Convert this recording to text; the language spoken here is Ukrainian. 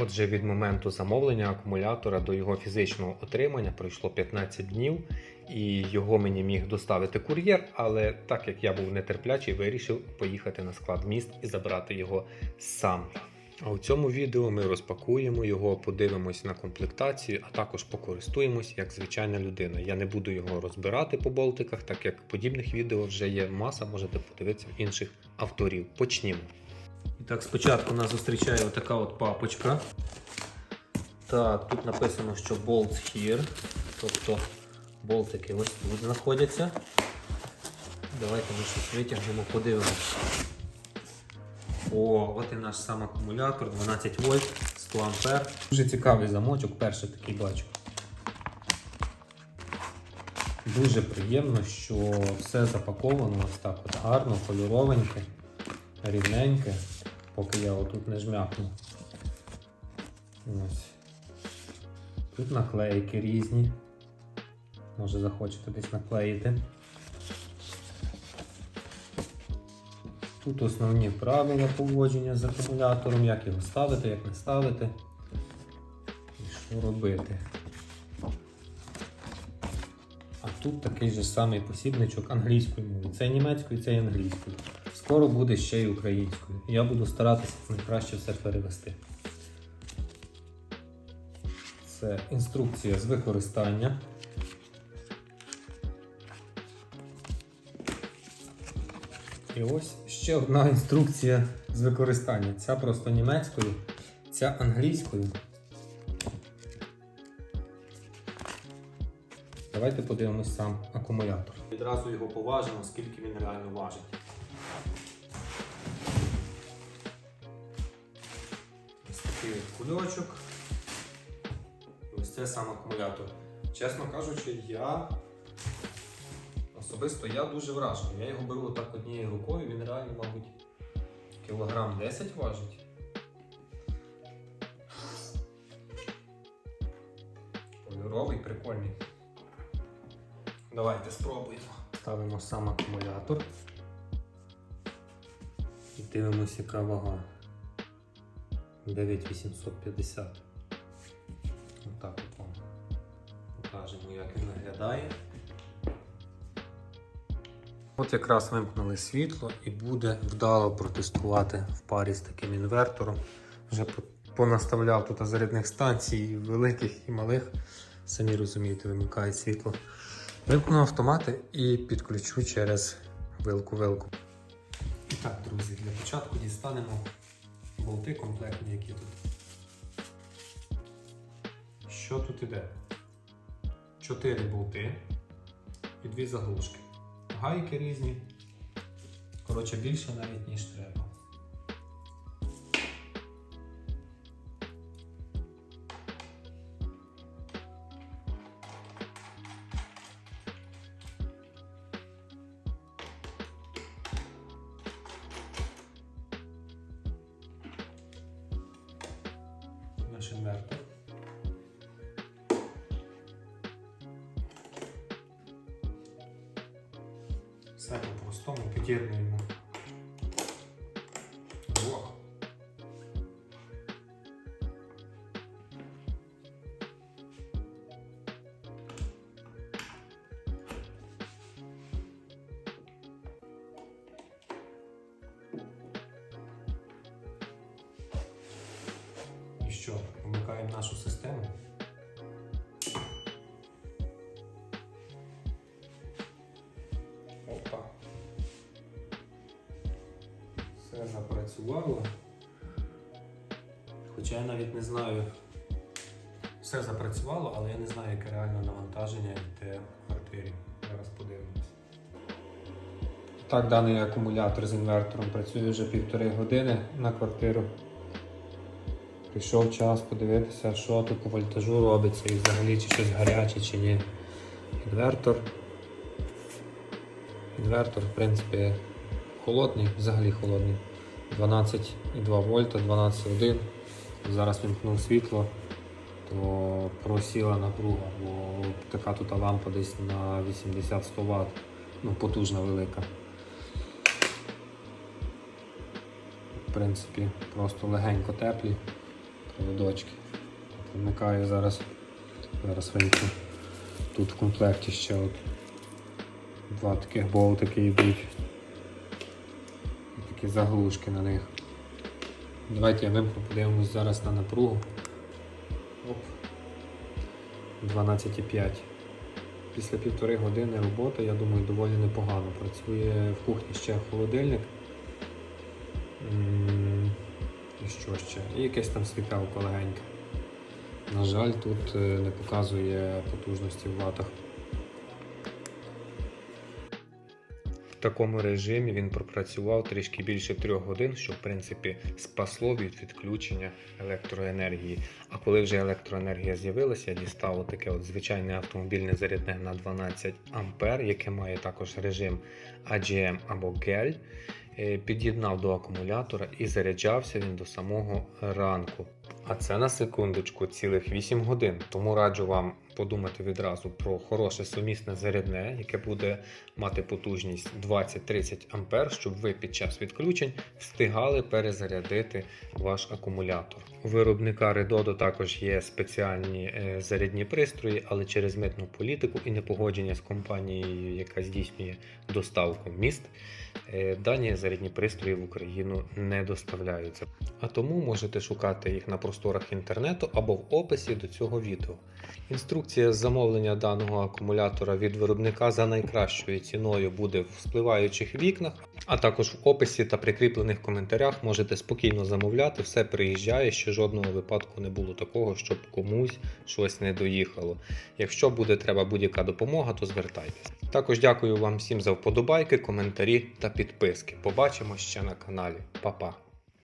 Отже, від моменту замовлення акумулятора до його фізичного отримання пройшло 15 днів, і його мені міг доставити кур'єр. Але так як я був нетерплячий, вирішив поїхати на склад міст і забрати його сам. А у цьому відео ми розпакуємо його, подивимось на комплектацію, а також покористуємось як звичайна людина. Я не буду його розбирати по болтиках, так як подібних відео вже є маса, можете подивитися в інших авторів. Почнімо. І так, спочатку нас зустрічає отака от папочка. Так, тут написано, що bolts here, тобто болтики ось тут знаходяться. Давайте ми щось витягнемо, подивимось. О, от і наш сам акумулятор 12 вольт 100 ампер. Дуже цікавий замочок, перший такий бачу. Дуже приємно, що все запаковано ось так от гарно, кольоровеньке, рівненьке, поки я отут не жмякну. Ось. Тут наклейки різні. Може захочете десь наклеїти. Тут основні правила поводження з акумулятором, як його ставити, як не ставити і що робити. А тут такий же самий посібничок англійською мовою. Це німецькою, це і англійською. Скоро буде ще й українською. Я буду старатися найкраще все перевести. Це інструкція з використання. І ось ще одна інструкція з використання. Ця просто німецькою, ця англійською. Давайте подивимось сам акумулятор. Відразу його поважимо, скільки він реально важить. Такий кульочок. Ось це сам акумулятор. Чесно кажучи, я особисто я дуже вражений. Я його беру так однією рукою, він реально, мабуть, кілограм 10 важить. Кольоровий, прикольний. Давайте спробуємо. Ставимо сам акумулятор і дивимося, яка вага. 9850. Отак от вам покажемо, як він виглядає. От якраз вимкнули світло і буде вдало протестувати в парі з таким інвертором. Вже понаставляв тут зарядних станцій, великих і малих. Самі розумієте, вимикає світло. Вимкну автомати і підключу через вилку-вилку. І так, друзі, для початку дістанемо болти комплектні, які тут. Що тут іде? Чотири болти і дві заглушки. Гайки різні. Коротше, більше навіть, ніж треба. Наш інвертор. Все по-простому під'єднуємо. Вмикаємо нашу систему. Опа. Все запрацювало. Хоча я навіть не знаю. Все запрацювало, але я не знаю, яке реальне навантаження йде в квартирі. Зараз подивимось. Так, даний акумулятор з інвертором працює вже півтори години на квартиру. Прийшов час подивитися, що тут по вольтажу робиться і взагалі чи щось гаряче, чи ні. Інвертор. Інвертор, в принципі, холодний, взагалі холодний. 12,2 вольта, 12,1. Зараз вімкнув світло, то просіла напруга, бо така тут лампа десь на 80-100 Вт. Ну, потужна велика. В принципі, просто легенько теплі. Проводочки. Вмикаю зараз. Зараз вийду. Тут в комплекті ще от два таких болтики йдуть. І такі заглушки на них. Давайте я вимкну, подивимось зараз на напругу. Оп. 12,5. Після півтори години роботи, я думаю, доволі непогано. Працює в кухні ще холодильник. Що ще? І якесь там світелко легеньке. На жаль, тут е, не показує потужності в ватах. В такому режимі він пропрацював трішки більше трьох годин, що в принципі спасло від відключення електроенергії. А коли вже електроенергія з'явилася, я дістав таке от звичайне автомобільне зарядне на 12 А, яке має також режим AGM або GEL. Е, Під'єднав до акумулятора і заряджався він до самого ранку. А це на секундочку цілих 8 годин. Тому раджу вам подумати відразу про хороше сумісне зарядне, яке буде мати потужність 20-30 А, щоб ви під час відключень встигали перезарядити ваш акумулятор. У виробника Redodo також є спеціальні е, зарядні пристрої, але через митну політику і непогодження з компанією, яка здійснює доставку міст, е, дані зарядні пристрої в Україну не доставляються. А тому можете шукати їх на просторах інтернету або в описі до цього відео. Інструкція з замовлення даного акумулятора від виробника за найкращою ціною буде в спливаючих вікнах, а також в описі та прикріплених коментарях можете спокійно замовляти, все приїжджає, ще жодного випадку не було такого, щоб комусь щось не доїхало. Якщо буде треба будь-яка допомога, то звертайтесь. Також дякую вам всім за вподобайки, коментарі та підписки. Побачимо ще на каналі. Па-па!